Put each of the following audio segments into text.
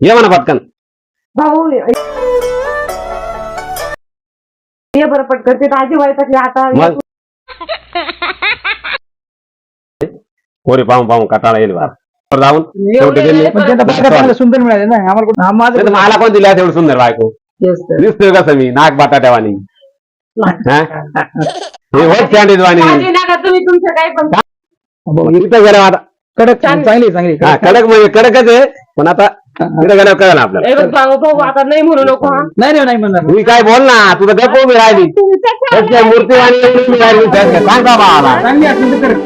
ये म्हणा पटकन. भाऊ ये. बरं पटकन ते आजी व्हायचं आता मग. पोरी पाहून पाहून कटाळा येईल बा. वर जाऊन. शेवटी पण त्यांना सुंदर मिळाले ना. आम्हाला कुठं- हा, माझं नाही तर मला कोण दिला तेवढं सुंदर बायको? दिसतोय कसं मी? नाक बटाट्यावानी हा? हे? होत कॅन्डिड वाणी काळजी नका तुम्ही तुमचं काही पण बघ, इथं गेलं आता कडक चांगली. चांगली हा कडक म्हणजे कडकच आहे पण आता तिथं गेल्यावर कळलं आपल्याला. ए बघ भाऊ भाऊ आता नाही म्हणू नको हा. नाही नाही नाही म्हणणार. तुम्ही काय बोल ना तुझं गप्प उभी राहिली. मूर्तीवाणी उभी राहिली. त्याच्या सांग बाबा मला चांगली असेल तर कर.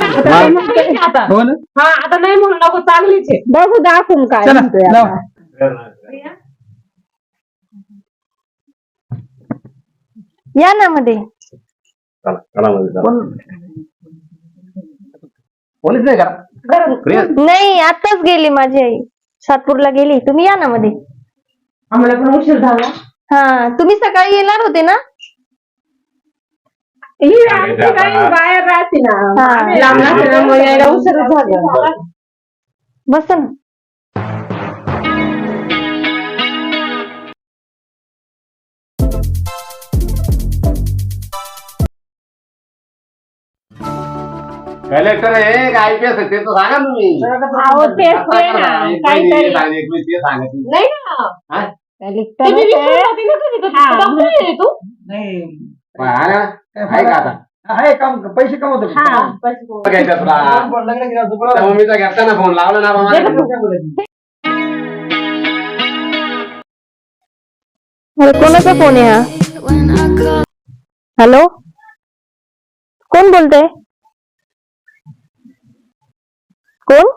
आता नाही म्हणू नको आता. हो ना हा आता नाही म्हणू नको चांगलीच आहे. बघू दाखवून काय चला म्हणतोय लाव. आता. या ना मध्ये. चला चला म्हणजे चला. पोलीस नाही करा प्रिया, नाही आताच गेली माझी आई. सातपूरला गेली. तुम्ही या ना मध्ये. आम्हाला पण उशीर झाला. हा तुम्ही सकाळी येणार होते ना? ही आमची काही बाहेर राहते ना. हा. आम्ही लांब असल्यामुळे यायला उशीर झाला. बस ना. कलेक्टर आहे का आयपीएस आहे ते तर सांगा तुम्ही अहो, तेच ते ना. काहीतरी. नाही ना हा? तुम्ही विसरून जाते ना कधी कधी. हा. डॉक्टर आहे तू नाही काय का आता आहे काम पैसे कमवतो हा पैसे बोल. घ्यायचा तुला लग्न केलं होतं, त्या बरोबर. मम्मीचा ना फोन लावला ना बाबा काय बोलायचं? अरे कोणाचा फोन आहे हा हॅलो कोण बोलतय कोण